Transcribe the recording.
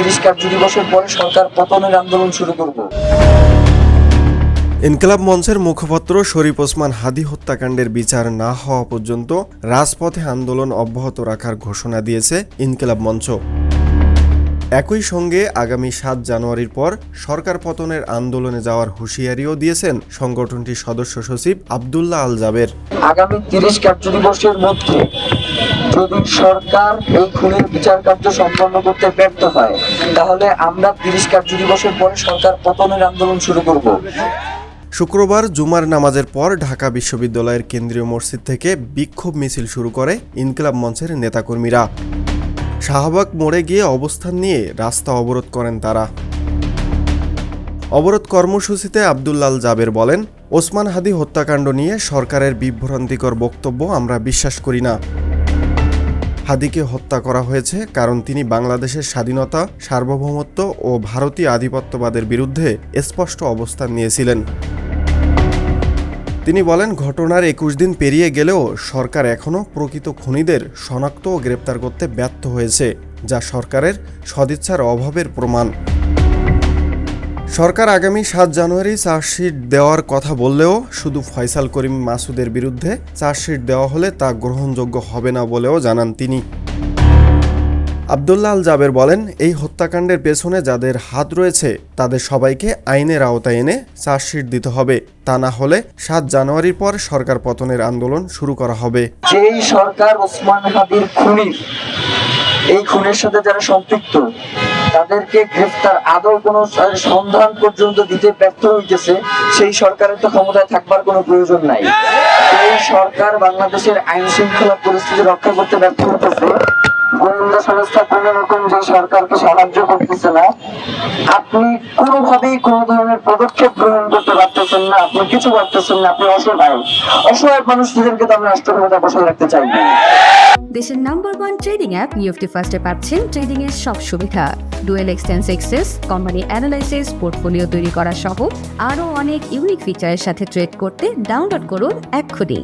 তিরিশ কার্য দিবসের পরে সরকার পতনের আন্দোলন শুরু করব। ইনকলাব মঞ্চের মুখপাত্র শরীফ ওসমান হাদি হত্যাকাণ্ডের বিচার না হওয়া পর্যন্ত রাজপথে আন্দোলন অব্যাহত রাখার ঘোষণা দিয়েছে ইনকলাব মঞ্চ। একই সঙ্গে আগামী সাত জানুয়ারির পর সরকার পতনের আন্দোলনে যাওয়ার হুঁশিয়ারিও দিয়েছেন সংগঠনটির সদস্য সচিব আবদুল্লাহ আল জাবের। আগামী তিরিশ মধ্যে যদি সরকার এই খুনের বিচার কার্য সম্পন্ন করতে ব্যর্থ হয় তাহলে আমরা তিরিশ কার্য দিবসের পরে সরকার পতনের আন্দোলন শুরু করব। শুক্রবার জুমার নামাজের পর ঢাকা বিশ্ববিদ্যালয়ের কেন্দ্রীয় মসজিদ থেকে বিক্ষোভ মিছিল শুরু করে ইনকিলাব মঞ্চের নেতাকর্মীরা। শাহবাগ মোড়ে গিয়ে অবস্থান নিয়ে রাস্তা অবরোধ করেন তারা। অবরোধ কর্মসূচিতে আবদুল্লাল জাবের বলেন, ওসমান হাদি হত্যাকাণ্ড নিয়ে সরকারের বিভ্রান্তিকর বক্তব্য আমরা বিশ্বাস করি না। হাদিকে হত্যা করা হয়েছে কারণ তিনি বাংলাদেশের স্বাধীনতা, সার্বভৌমত্ব ও ভারতীয় আধিপত্যবাদের বিরুদ্ধে স্পষ্ট অবস্থান নিয়েছিলেন। তিনি বলেন, ঘটনার একুশ দিন পেরিয়ে গেলেও সরকার এখনও প্রকৃত খুনিদের শনাক্ত ও গ্রেপ্তার করতে ব্যর্থ হয়েছে, যা সরকারের সদিচ্ছার অভাবের প্রমাণ। সরকার আগামী সাত জানুয়ারি চার্জশিট দেওয়ার কথা বললেও শুধু ফয়সাল করিম মাসুদের বিরুদ্ধে চার্জশিট দেওয়া হলে তা গ্রহণযোগ্য হবে না বলেও জানান তিনি। আবদুল্লাহ আল জাবের বলেন, এই হত্যাকাণ্ডের পেছনে যাদের হাত রয়েছে, তাদের সবাইকে আইনের আওতায় এনে চার্জশিট দিতে হবে। তা না হলে সাত জানুয়ারির পর সরকার পতনের আন্দোলন শুরু করা হবে। যেই সরকার ওসমান হাদির খুনির, এই খুনের সাথে যারা সম্পৃক্ত, তাদেরকে গ্রেফতার, আদৌ কোনো সন্ধান পর্যন্ত দিতে ব্যর্থ হইতেছে, সেই সরকারের তো ক্ষমতায় থাকবার কোনো প্রয়োজন নাই। এই সরকার বাংলাদেশের আইন শৃঙ্খলা পরিস্থিতি রক্ষা করতে ব্যর্থ হতেছে গোয়েন্দা সংস্থা কোন রকম যে সরকারকে সাহায্য করতেছে না, আপনি কোনোভাবেই কোনো ধরনের পদক্ষেপ গ্রহণ করতে পারতেছেন না, আপনি কিছু পারতেছেন না, আপনি অসহায় অসহায় তো বসায় রাখতে চাই না। দেশের নাম্বার ওয়ান ট্রেডিং অ্যাপ নিউফটি ফার্স্টে পাচ্ছেন ট্রেডিং এর সব সুবিধা। ডুয়েল এক্সটেন্স এক্সেস কোম্পানি অ্যানালাইসিস পোর্টফোলিও তৈরি করা সহ আরও অনেক ইউনিক ফিচারের সাথে ট্রেড করতে ডাউনলোড করুন এক্ষুনি।